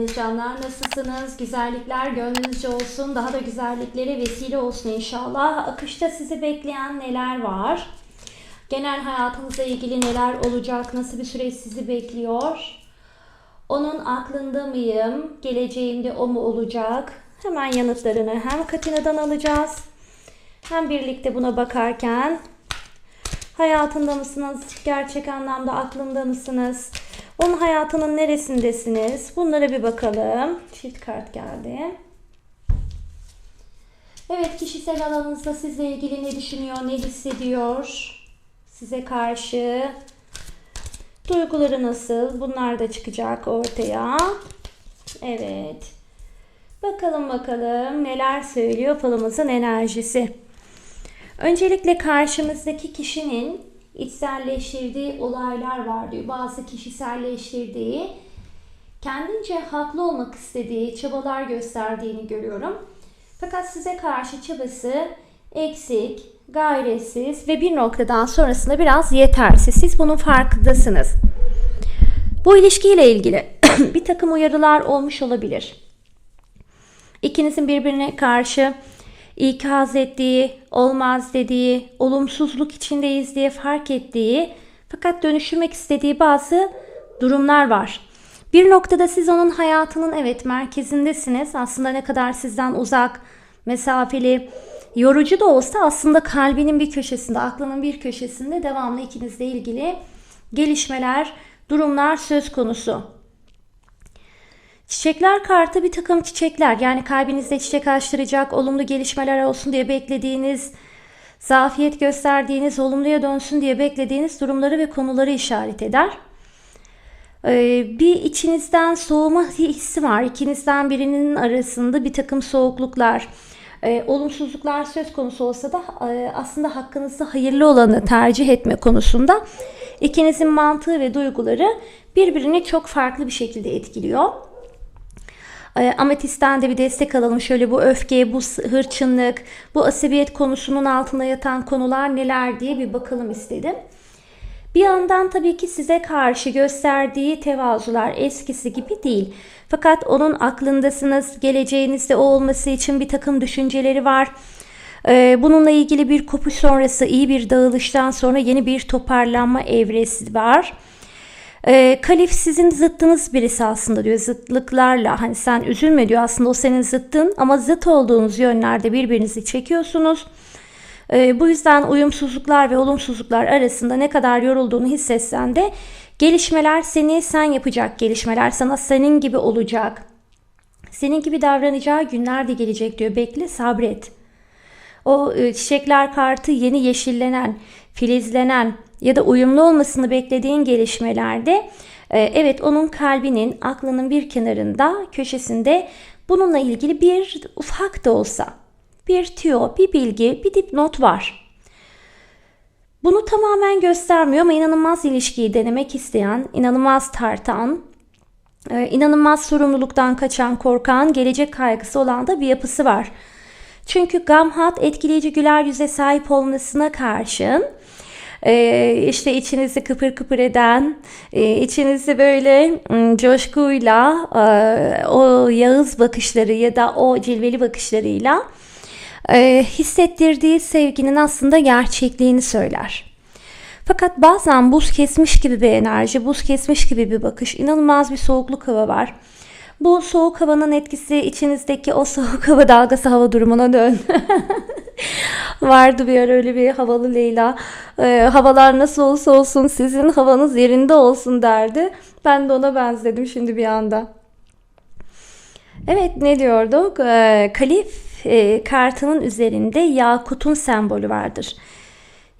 geldiniz canlar. Nasılsınız? Güzellikler gönlünüzce olsun. Daha da güzelliklere vesile olsun inşallah. Akışta sizi bekleyen neler var? Genel hayatınızla ilgili neler olacak? Nasıl bir süreç sizi bekliyor? Onun aklında mıyım? Geleceğimde o mu olacak? Hemen yanıtlarını hem Katina'dan alacağız. Hem birlikte buna bakarken Hayatında mısınız? Gerçek anlamda aklında mısınız? Onun hayatının neresindesiniz? Bunlara bir bakalım. Çift kart geldi. Evet kişisel alanınızda sizle ilgili ne düşünüyor, ne hissediyor? Size karşı duyguları nasıl? Bunlar da çıkacak ortaya. Evet. Bakalım bakalım neler söylüyor falımızın enerjisi. Öncelikle karşımızdaki kişinin içselleştirdiği olaylar var diyor. Bazı kişiselleştirdiği, kendince haklı olmak istediği çabalar gösterdiğini görüyorum. Fakat size karşı çabası eksik, gayretsiz ve bir noktadan sonrasında biraz yetersiz. Siz bunun farkındasınız. Bu ilişkiyle ilgili bir takım uyarılar olmuş olabilir. İkinizin birbirine karşı ikaz ettiği, olmaz dediği, olumsuzluk içindeyiz diye fark ettiği fakat dönüştürmek istediği bazı durumlar var. Bir noktada siz onun hayatının evet merkezindesiniz. Aslında ne kadar sizden uzak, mesafeli, yorucu da olsa aslında kalbinin bir köşesinde, aklının bir köşesinde devamlı ikinizle ilgili gelişmeler, durumlar söz konusu. Çiçekler kartı bir takım çiçekler. Yani kalbinizde çiçek açtıracak, olumlu gelişmeler olsun diye beklediğiniz, zafiyet gösterdiğiniz, olumluya dönsün diye beklediğiniz durumları ve konuları işaret eder. Ee, bir içinizden soğuma hissi var. İkinizden birinin arasında bir takım soğukluklar, e, olumsuzluklar söz konusu olsa da e, aslında hakkınızda hayırlı olanı tercih etme konusunda ikinizin mantığı ve duyguları birbirini çok farklı bir şekilde etkiliyor. E, Ametist'ten de bir destek alalım. Şöyle bu öfke, bu hırçınlık, bu asabiyet konusunun altında yatan konular neler diye bir bakalım istedim. Bir yandan tabii ki size karşı gösterdiği tevazular eskisi gibi değil. Fakat onun aklındasınız, geleceğinizde o olması için bir takım düşünceleri var. Ee, bununla ilgili bir kopuş sonrası iyi bir dağılıştan sonra yeni bir toparlanma evresi var. E, kalif sizin zıttınız birisi aslında diyor zıtlıklarla hani sen üzülme diyor aslında o senin zıttın ama zıt olduğunuz yönlerde birbirinizi çekiyorsunuz. E, bu yüzden uyumsuzluklar ve olumsuzluklar arasında ne kadar yorulduğunu hissetsen de gelişmeler seni sen yapacak gelişmeler sana senin gibi olacak. Senin gibi davranacağı günler de gelecek diyor bekle sabret. O e, çiçekler kartı yeni yeşillenen, filizlenen, ya da uyumlu olmasını beklediğin gelişmelerde e, evet onun kalbinin, aklının bir kenarında, köşesinde bununla ilgili bir ufak da olsa bir tüyo, bir bilgi, bir dipnot var. Bunu tamamen göstermiyor ama inanılmaz ilişkiyi denemek isteyen, inanılmaz tartan, e, inanılmaz sorumluluktan kaçan, korkan, gelecek kaygısı olan da bir yapısı var. Çünkü gamhat etkileyici güler yüze sahip olmasına karşın e, işte içinizi kıpır kıpır eden, e, içinizi böyle coşkuyla e, o yağız bakışları ya da o cilveli bakışlarıyla e, hissettirdiği sevginin aslında gerçekliğini söyler. Fakat bazen buz kesmiş gibi bir enerji, buz kesmiş gibi bir bakış, inanılmaz bir soğukluk hava var. Bu soğuk havanın etkisi içinizdeki o soğuk hava dalgası hava durumuna dön. Vardı bir ara öyle bir havalı Leyla. Ee, havalar nasıl olsa olsun sizin havanız yerinde olsun derdi. Ben de ona benzedim şimdi bir anda. Evet ne diyorduk? Ee, kalif e, kartının üzerinde Yakut'un sembolü vardır.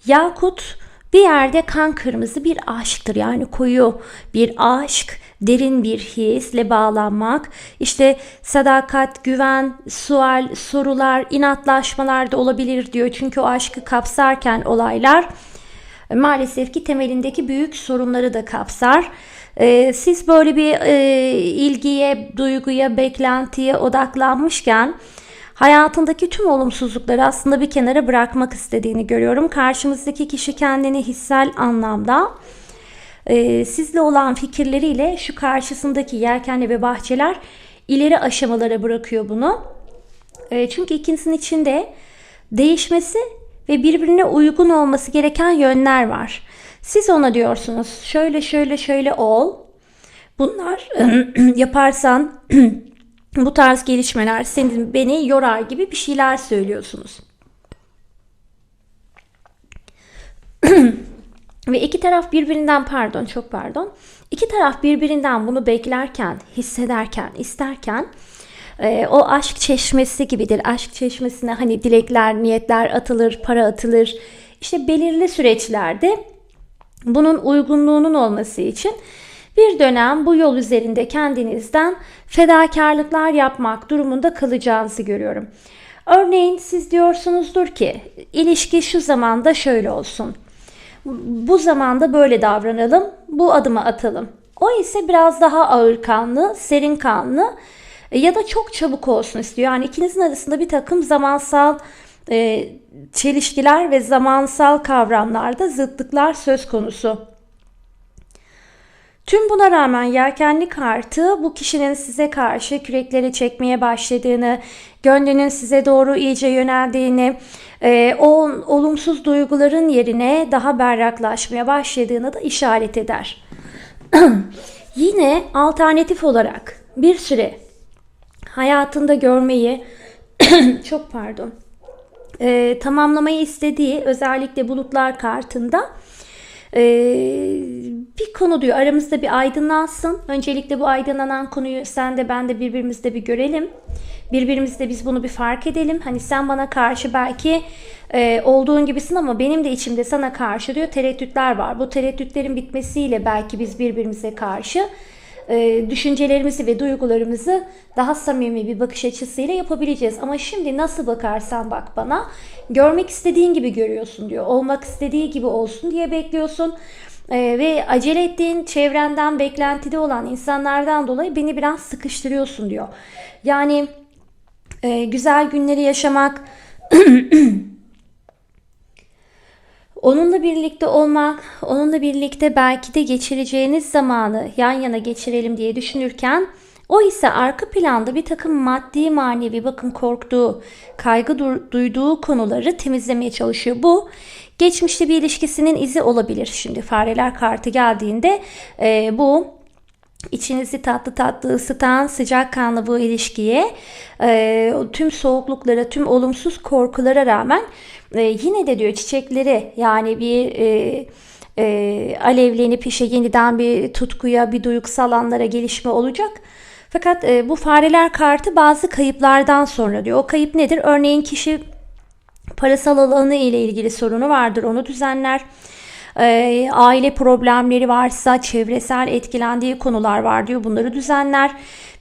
Yakut bir yerde kan kırmızı bir aşktır. Yani koyu bir aşk, derin bir hisle bağlanmak. İşte sadakat, güven, sual, sorular, inatlaşmalar da olabilir diyor. Çünkü o aşkı kapsarken olaylar maalesef ki temelindeki büyük sorunları da kapsar. Ee, siz böyle bir e, ilgiye, duyguya, beklentiye odaklanmışken hayatındaki tüm olumsuzlukları aslında bir kenara bırakmak istediğini görüyorum. Karşımızdaki kişi kendini hissel anlamda e, sizle olan fikirleriyle şu karşısındaki yelkenli ve bahçeler ileri aşamalara bırakıyor bunu. E, çünkü ikinizin içinde değişmesi ve birbirine uygun olması gereken yönler var. Siz ona diyorsunuz şöyle şöyle şöyle ol. Bunlar yaparsan bu tarz gelişmeler senin beni yorar gibi bir şeyler söylüyorsunuz. Ve iki taraf birbirinden pardon çok pardon. İki taraf birbirinden bunu beklerken, hissederken, isterken e, o aşk çeşmesi gibidir. Aşk çeşmesine hani dilekler, niyetler atılır, para atılır. İşte belirli süreçlerde bunun uygunluğunun olması için bir dönem bu yol üzerinde kendinizden fedakarlıklar yapmak durumunda kalacağınızı görüyorum. Örneğin siz diyorsunuzdur ki ilişki şu zamanda şöyle olsun. Bu zamanda böyle davranalım, bu adımı atalım. O ise biraz daha ağır kanlı, serin kanlı ya da çok çabuk olsun istiyor. Yani ikinizin arasında bir takım zamansal e, çelişkiler ve zamansal kavramlarda zıtlıklar söz konusu. Tüm buna rağmen yelkenli kartı bu kişinin size karşı kürekleri çekmeye başladığını, gönlünün size doğru iyice yöneldiğini, e, o olumsuz duyguların yerine daha berraklaşmaya başladığını da işaret eder. Yine alternatif olarak bir süre hayatında görmeyi çok pardon e, tamamlamayı istediği özellikle bulutlar kartında e, bir konu diyor aramızda bir aydınlansın. Öncelikle bu aydınlanan konuyu sen de ben de birbirimizde bir görelim. Birbirimizde biz bunu bir fark edelim. Hani sen bana karşı belki e, olduğun gibisin ama benim de içimde sana karşı diyor tereddütler var. Bu tereddütlerin bitmesiyle belki biz birbirimize karşı düşüncelerimizi ve duygularımızı daha samimi bir bakış açısıyla yapabileceğiz. Ama şimdi nasıl bakarsan bak bana görmek istediğin gibi görüyorsun diyor. Olmak istediği gibi olsun diye bekliyorsun. Ee, ve acele ettiğin çevrenden beklentide olan insanlardan dolayı beni biraz sıkıştırıyorsun diyor. Yani e, güzel günleri yaşamak Onunla birlikte olmak, onunla birlikte belki de geçireceğiniz zamanı yan yana geçirelim diye düşünürken o ise arka planda bir takım maddi manevi bakın korktuğu, kaygı duyduğu konuları temizlemeye çalışıyor. Bu geçmişte bir ilişkisinin izi olabilir. Şimdi fareler kartı geldiğinde e, bu içinizi tatlı tatlı ısıtan sıcak kanlı bu ilişkiye e, tüm soğukluklara, tüm olumsuz korkulara rağmen e, yine de diyor çiçekleri yani bir e, e, alevlenip işe yeniden bir tutkuya, bir duygusal anlara gelişme olacak. Fakat e, bu fareler kartı bazı kayıplardan sonra diyor. O kayıp nedir? Örneğin kişi parasal alanı ile ilgili sorunu vardır, onu düzenler e, aile problemleri varsa, çevresel etkilendiği konular var diyor. Bunları düzenler.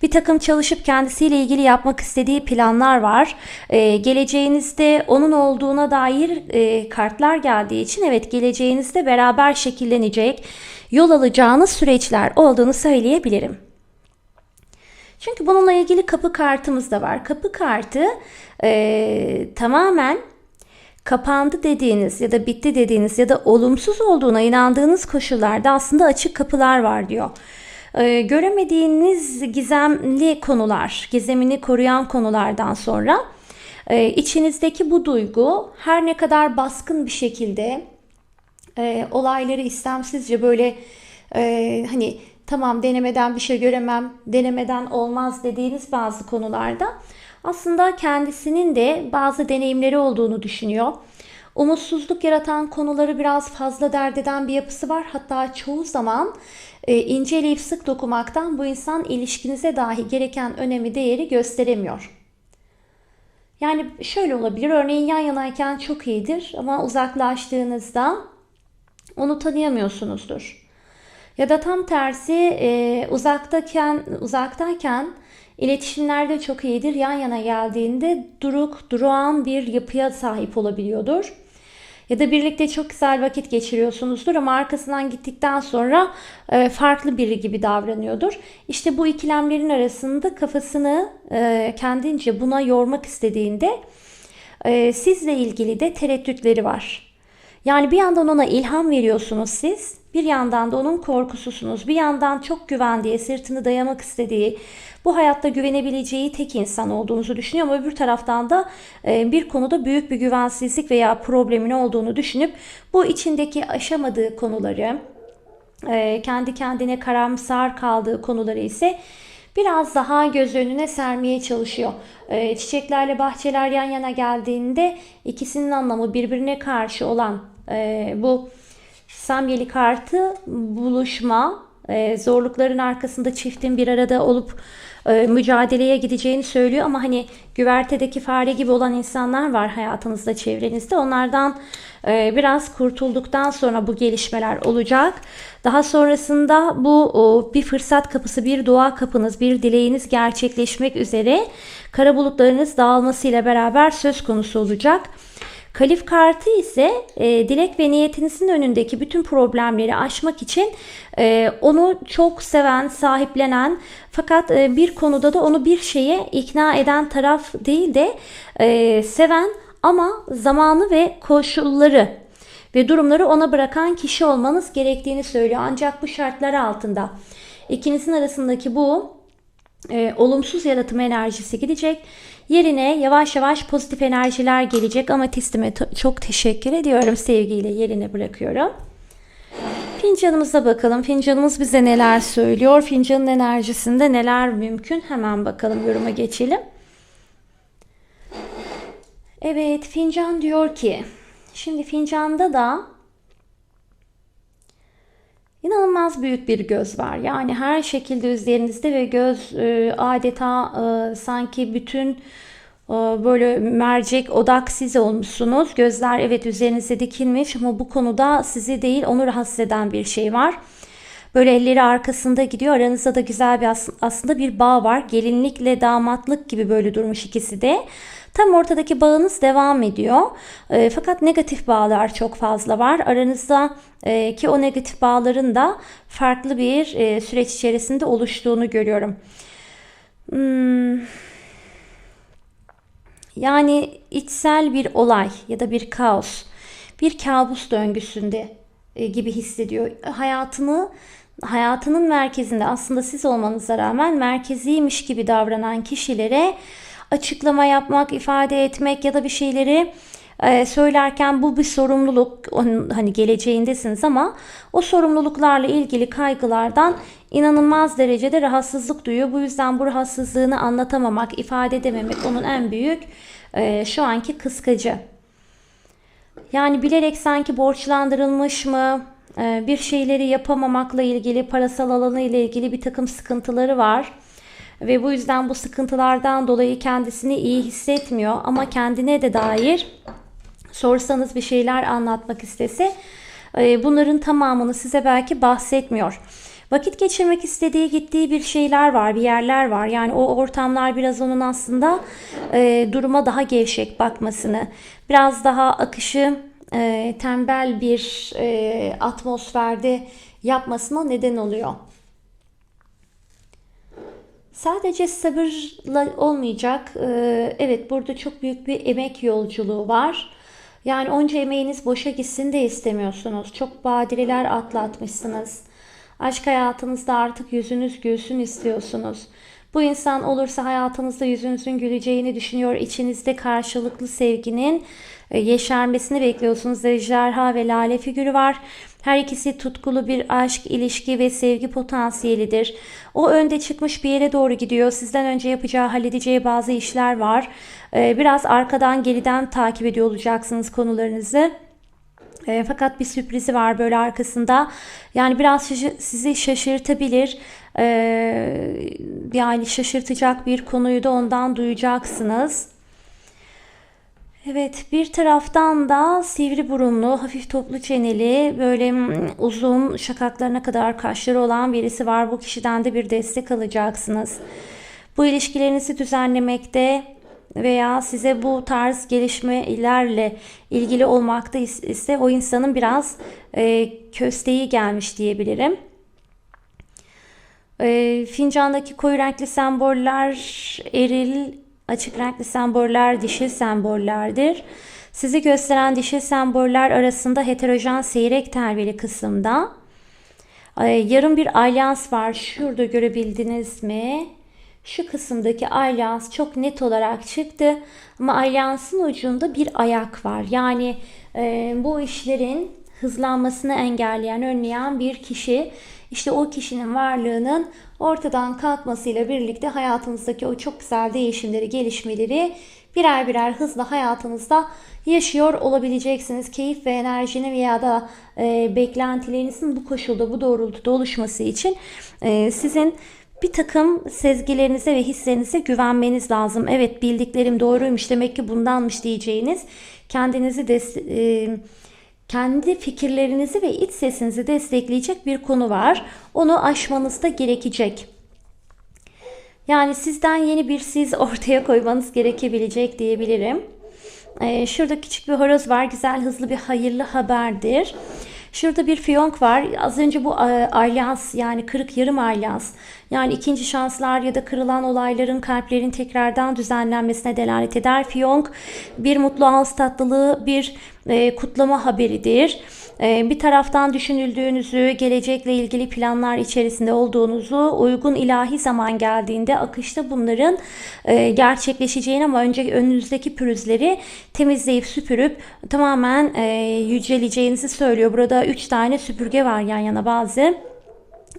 Bir takım çalışıp kendisiyle ilgili yapmak istediği planlar var. E, geleceğinizde onun olduğuna dair e, kartlar geldiği için evet geleceğinizde beraber şekillenecek, yol alacağınız süreçler olduğunu söyleyebilirim. Çünkü bununla ilgili kapı kartımız da var. Kapı kartı e, tamamen kapandı dediğiniz ya da bitti dediğiniz ya da olumsuz olduğuna inandığınız koşullarda aslında açık kapılar var diyor. Ee, göremediğiniz gizemli konular, gizemini koruyan konulardan sonra e, içinizdeki bu duygu her ne kadar baskın bir şekilde e, olayları istemsizce böyle e, hani tamam denemeden bir şey göremem, denemeden olmaz dediğiniz bazı konularda aslında kendisinin de bazı deneyimleri olduğunu düşünüyor. Umutsuzluk yaratan konuları biraz fazla dert eden bir yapısı var. Hatta çoğu zaman e, inceleyip sık dokumaktan bu insan ilişkinize dahi gereken önemi, değeri gösteremiyor. Yani şöyle olabilir. Örneğin yan yanayken çok iyidir ama uzaklaştığınızda onu tanıyamıyorsunuzdur. Ya da tam tersi e, uzaktayken uzaktayken İletişimlerde çok iyidir. Yan yana geldiğinde duruk, durağan bir yapıya sahip olabiliyordur. Ya da birlikte çok güzel vakit geçiriyorsunuzdur ama arkasından gittikten sonra e, farklı biri gibi davranıyordur. İşte bu ikilemlerin arasında kafasını e, kendince buna yormak istediğinde e, sizle ilgili de tereddütleri var. Yani bir yandan ona ilham veriyorsunuz siz Bir yandan da onun korkususunuz. Bir yandan çok güvendiği, sırtını dayamak istediği, bu hayatta güvenebileceği tek insan olduğunuzu düşünüyor ama öbür taraftan da e, bir konuda büyük bir güvensizlik veya problemin olduğunu düşünüp bu içindeki aşamadığı konuları, e, kendi kendine karamsar kaldığı konuları ise biraz daha göz önüne sermeye çalışıyor. E, çiçeklerle bahçeler yan yana geldiğinde ikisinin anlamı birbirine karşı olan bu Samyeli kartı buluşma, e, zorlukların arkasında çiftin bir arada olup e, mücadeleye gideceğini söylüyor ama hani güvertedeki fare gibi olan insanlar var hayatınızda, çevrenizde. Onlardan e, biraz kurtulduktan sonra bu gelişmeler olacak. Daha sonrasında bu o, bir fırsat kapısı, bir dua kapınız, bir dileğiniz gerçekleşmek üzere kara bulutlarınız dağılmasıyla beraber söz konusu olacak. Kalif kartı ise e, dilek ve niyetinizin önündeki bütün problemleri aşmak için e, onu çok seven, sahiplenen fakat e, bir konuda da onu bir şeye ikna eden taraf değil de e, seven ama zamanı ve koşulları ve durumları ona bırakan kişi olmanız gerektiğini söylüyor. Ancak bu şartlar altında ikinizin arasındaki bu e, olumsuz yaratım enerjisi gidecek. Yerine yavaş yavaş pozitif enerjiler gelecek. Amatistime çok teşekkür ediyorum. Sevgiyle yerine bırakıyorum. Fincanımıza bakalım. Fincanımız bize neler söylüyor? Fincanın enerjisinde neler mümkün? Hemen bakalım yoruma geçelim. Evet fincan diyor ki şimdi fincanda da İnanılmaz büyük bir göz var. Yani her şekilde üzerinizde ve göz e, adeta e, sanki bütün e, böyle mercek odak siz olmuşsunuz. Gözler evet üzerinize dikilmiş ama bu konuda sizi değil onu rahatsız eden bir şey var. Böyle elleri arkasında gidiyor. Aranızda da güzel bir aslında bir bağ var. Gelinlikle damatlık gibi böyle durmuş ikisi de. Tam ortadaki bağınız devam ediyor. E, fakat negatif bağlar çok fazla var. Aranızda e, ki o negatif bağların da farklı bir e, süreç içerisinde oluştuğunu görüyorum. Hmm. Yani içsel bir olay ya da bir kaos, bir kabus döngüsünde e, gibi hissediyor. Hayatını hayatının merkezinde aslında siz olmanıza rağmen merkeziymiş gibi davranan kişilere açıklama yapmak, ifade etmek ya da bir şeyleri e, söylerken bu bir sorumluluk hani geleceğindesiniz ama o sorumluluklarla ilgili kaygılardan inanılmaz derecede rahatsızlık duyuyor. Bu yüzden bu rahatsızlığını anlatamamak, ifade edememek onun en büyük e, şu anki kıskacı. Yani bilerek sanki borçlandırılmış mı, e, bir şeyleri yapamamakla ilgili, parasal alanı ile ilgili bir takım sıkıntıları var ve bu yüzden bu sıkıntılardan dolayı kendisini iyi hissetmiyor ama kendine de dair sorsanız bir şeyler anlatmak istese e, bunların tamamını size belki bahsetmiyor. Vakit geçirmek istediği, gittiği bir şeyler var, bir yerler var. Yani o ortamlar biraz onun aslında e, duruma daha gevşek bakmasını, biraz daha akışı e, tembel bir e, atmosferde yapmasına neden oluyor. Sadece sabırla olmayacak. Ee, evet burada çok büyük bir emek yolculuğu var. Yani onca emeğiniz boşa gitsin de istemiyorsunuz. Çok badireler atlatmışsınız. Aşk hayatınızda artık yüzünüz gülsün istiyorsunuz. Bu insan olursa hayatınızda yüzünüzün güleceğini düşünüyor. İçinizde karşılıklı sevginin e, yeşermesini bekliyorsunuz. Ejderha ve lale figürü var. Her ikisi tutkulu bir aşk, ilişki ve sevgi potansiyelidir. O önde çıkmış bir yere doğru gidiyor. Sizden önce yapacağı, halledeceği bazı işler var. E, biraz arkadan, geriden takip ediyor olacaksınız konularınızı. E, fakat bir sürprizi var böyle arkasında. Yani biraz sizi şaşırtabilir. E, yani şaşırtacak bir konuyu da ondan duyacaksınız. Evet bir taraftan da sivri burunlu, hafif toplu çeneli, böyle uzun şakaklarına kadar kaşları olan birisi var. Bu kişiden de bir destek alacaksınız. Bu ilişkilerinizi düzenlemekte veya size bu tarz gelişmelerle ilgili olmakta ise o insanın biraz e, kösteği gelmiş diyebilirim. E, fincandaki koyu renkli semboller eril Açık renkli semboller dişil sembollerdir. Sizi gösteren dişil semboller arasında heterojen seyrek telveli kısımda yarım bir alyans var. Şurada görebildiniz mi? Şu kısımdaki alyans çok net olarak çıktı. Ama alyansın ucunda bir ayak var. Yani e, bu işlerin hızlanmasını engelleyen, önleyen bir kişi. İşte o kişinin varlığının ortadan kalkmasıyla birlikte hayatınızdaki o çok güzel değişimleri, gelişmeleri birer birer hızla hayatınızda yaşıyor olabileceksiniz. Keyif ve enerjinin veya da e, beklentilerinizin bu koşulda, bu doğrultuda oluşması için e, sizin bir takım sezgilerinize ve hislerinize güvenmeniz lazım. Evet bildiklerim doğruymuş demek ki bundanmış diyeceğiniz kendinizi de e, kendi fikirlerinizi ve iç sesinizi destekleyecek bir konu var. Onu aşmanız da gerekecek. Yani sizden yeni bir siz ortaya koymanız gerekebilecek diyebilirim. Ee, şurada küçük bir horoz var. Güzel, hızlı bir hayırlı haberdir. Şurada bir fiyonk var. Az önce bu alyans yani kırık yarım alyans yani ikinci şanslar ya da kırılan olayların kalplerin tekrardan düzenlenmesine delalet eder. Fiyonk bir mutlu ağız tatlılığı bir kutlama haberidir. E, bir taraftan düşünüldüğünüzü, gelecekle ilgili planlar içerisinde olduğunuzu, uygun ilahi zaman geldiğinde akışta bunların e, gerçekleşeceğini ama önce önünüzdeki pürüzleri temizleyip süpürüp tamamen e, yüceleceğinizi söylüyor. Burada üç tane süpürge var yan yana bazı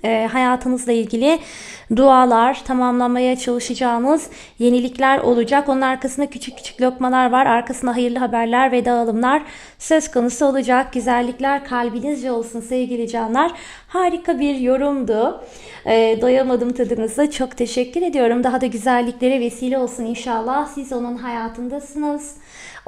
e, hayatınızla ilgili dualar, tamamlamaya çalışacağınız yenilikler olacak. Onun arkasında küçük küçük lokmalar var. Arkasında hayırlı haberler ve dağılımlar söz konusu olacak. Güzellikler kalbinizce olsun sevgili canlar. Harika bir yorumdu. E, doyamadım tadınıza. Çok teşekkür ediyorum. Daha da güzelliklere vesile olsun inşallah. Siz onun hayatındasınız.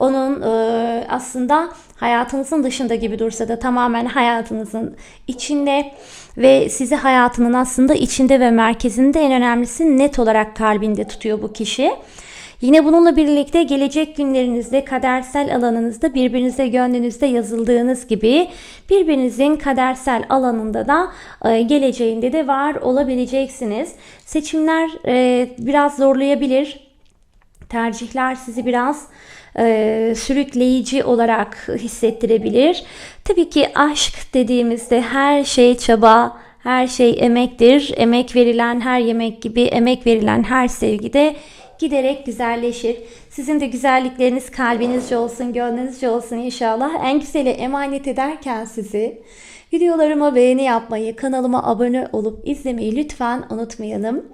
Onun e, aslında hayatınızın dışında gibi dursa da tamamen hayatınızın içinde ve sizi hayatının aslında içinde ve merkezinde en önemlisi net olarak kalbinde tutuyor bu kişi. Yine bununla birlikte gelecek günlerinizde kadersel alanınızda birbirinize gönlünüzde yazıldığınız gibi birbirinizin kadersel alanında da e, geleceğinde de var olabileceksiniz. Seçimler e, biraz zorlayabilir. Tercihler sizi biraz e, sürükleyici olarak hissettirebilir. Tabii ki aşk dediğimizde her şey çaba, her şey emektir. Emek verilen her yemek gibi emek verilen her sevgi de giderek güzelleşir. Sizin de güzellikleriniz kalbinizce olsun, gönlünüzce olsun inşallah. En güzeli emanet ederken sizi videolarıma beğeni yapmayı, kanalıma abone olup izlemeyi lütfen unutmayalım.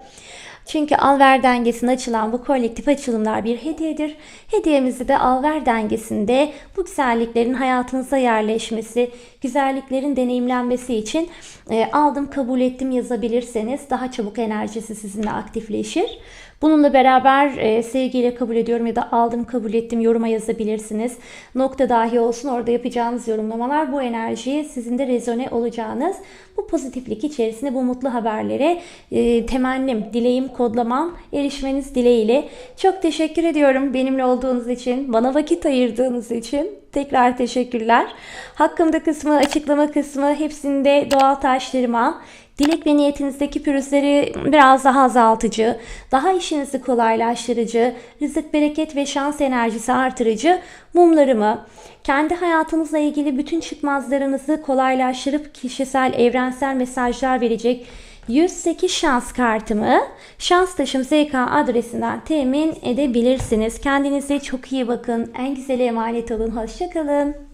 Çünkü alver dengesine açılan bu kolektif açılımlar bir hediyedir. Hediyemizi de alver dengesinde bu güzelliklerin hayatınıza yerleşmesi, güzelliklerin deneyimlenmesi için e, aldım kabul ettim yazabilirseniz daha çabuk enerjisi sizinle aktifleşir. Bununla beraber e, sevgiyle kabul ediyorum ya da aldım kabul ettim yoruma yazabilirsiniz. Nokta dahi olsun orada yapacağınız yorumlamalar bu enerjiyi sizin de rezone olacağınız bu pozitiflik içerisinde bu mutlu haberlere e, temennim, dileğim, kodlamam erişmeniz dileğiyle. Çok teşekkür ediyorum benimle olduğunuz için, bana vakit ayırdığınız için. Tekrar teşekkürler. Hakkımda kısmı, açıklama kısmı hepsinde doğal taşlarıma, Dilek ve niyetinizdeki pürüzleri biraz daha azaltıcı, daha işinizi kolaylaştırıcı, rızık, bereket ve şans enerjisi artırıcı mumlarımı, kendi hayatınızla ilgili bütün çıkmazlarınızı kolaylaştırıp kişisel, evrensel mesajlar verecek 108 şans kartımı şans taşım ZK adresinden temin edebilirsiniz. Kendinize çok iyi bakın. En güzel emanet olun. Hoşçakalın.